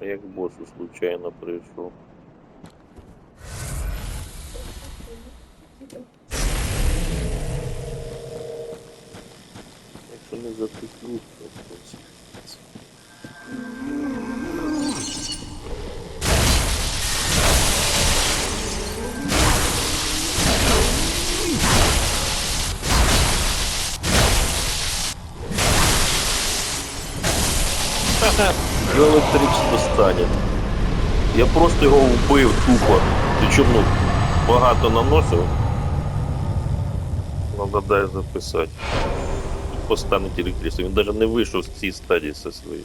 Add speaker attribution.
Speaker 1: А як боссу случайно прийшов. Якщо не затиснуть, то хтось. Електрично стане. Я просто його вбив тупо. Ти чому багато наносив. Надо дай записати. Тут постане електричество. Він навіть не вийшов з цієї стадії зі своєї.